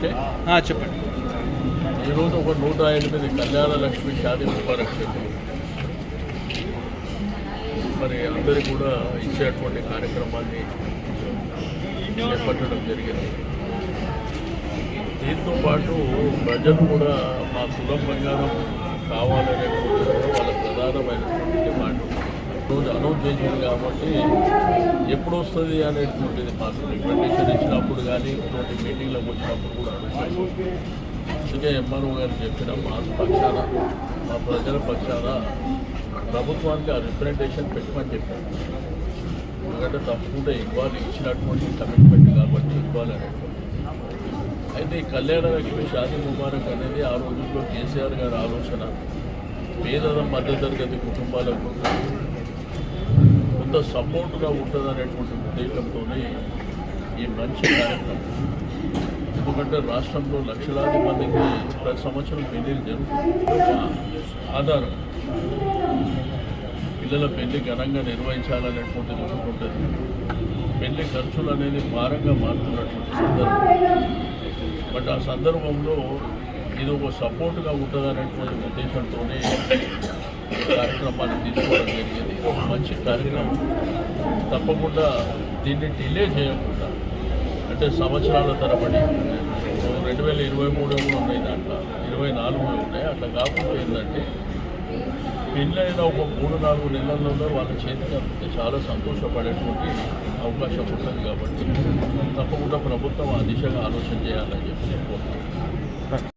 Okay. చెప్పండి. ఈరోజు ఒక నూట ఎనిమిది కళ్యాణ లక్ష్మి షాది ముబారక్ మరి అందరికీ కూడా ఇచ్చేటువంటి కార్యక్రమాన్ని చేపట్టడం జరిగింది. దీంతో పాటు ప్రజలు కూడా మా కులం బంగారం కావాలనే రోజు అనౌన్స్ చేసింది కాబట్టి ఎప్పుడు వస్తుంది అనేటువంటిది మాకు రికమెండేషన్ ఇచ్చినప్పుడు కానీ ఇటువంటి మీటింగ్లకు వచ్చినప్పుడు కూడా అడుగుతాం అందుకే ఎంఆర్ఓ గారు చెప్పిన మా పక్షాన మా ప్రజల పక్షాన ప్రభుత్వానికి ఆ రిప్రజెంటేషన్ పెట్టమని చెప్పారు. ఎందుకంటే తప్పకుండా ఇవ్వాలి ఇచ్చినటువంటి కమిట్మెంట్ కాబట్టి ఇవ్వాలి అయితే ఈ కళ్యాణ లక్ష్మి షాదీ ముబారక్ అనేది ఆ రోజుల్లో కేసీఆర్ గారి ఆలోచన. పేద మధ్యతరగతి కుటుంబాలకు కొంత సపోర్టుగా ఉంటుంది అనేటువంటి ఉద్దేశంతోనే ఈ మంచి కార్యక్రమం. ఎందుకంటే రాష్ట్రంలో లక్షలాది మందికి ప్రతి సంవత్సరం పెళ్ళిళ్ళు జరుగుతుంది ఆధారం పిల్లల పెళ్ళి ఘనంగా నిర్వహించాలనేటువంటిది ఒకటి ఉంటుంది పెళ్ళి ఖర్చులు అనేది భారంగా మారుతున్నటువంటి సందర్భం. బట్ ఆ సందర్భంలో ఇది ఒక సపోర్ట్గా ఉంటుంది అనేటువంటి ఉద్దేశంతోనే కార్యక్రమాన్ని తీసుకోవడం జరిగింది. ఒక మంచి కార్యక్రమం. తప్పకుండా దీన్ని డిలే చేయకుండా అంటే సంవత్సరాల తరబడి రెండు వేల ఇరవై మూడు ఉన్నాయి దాంట్లో ఇరవై నాలుగు ఉన్నాయి. అట్లా కాకుండా ఏంటంటే పెళ్ళైన ఒక మూడు నాలుగు నెలల్లోనే వాళ్ళ చేతికి అందితే చాలా సంతోషపడేటువంటి అవకాశం ఉంటుంది కాబట్టి తప్పకుండా ప్రభుత్వం ఆ దిశగా ఆలోచన చేయాలని చెప్పి నేను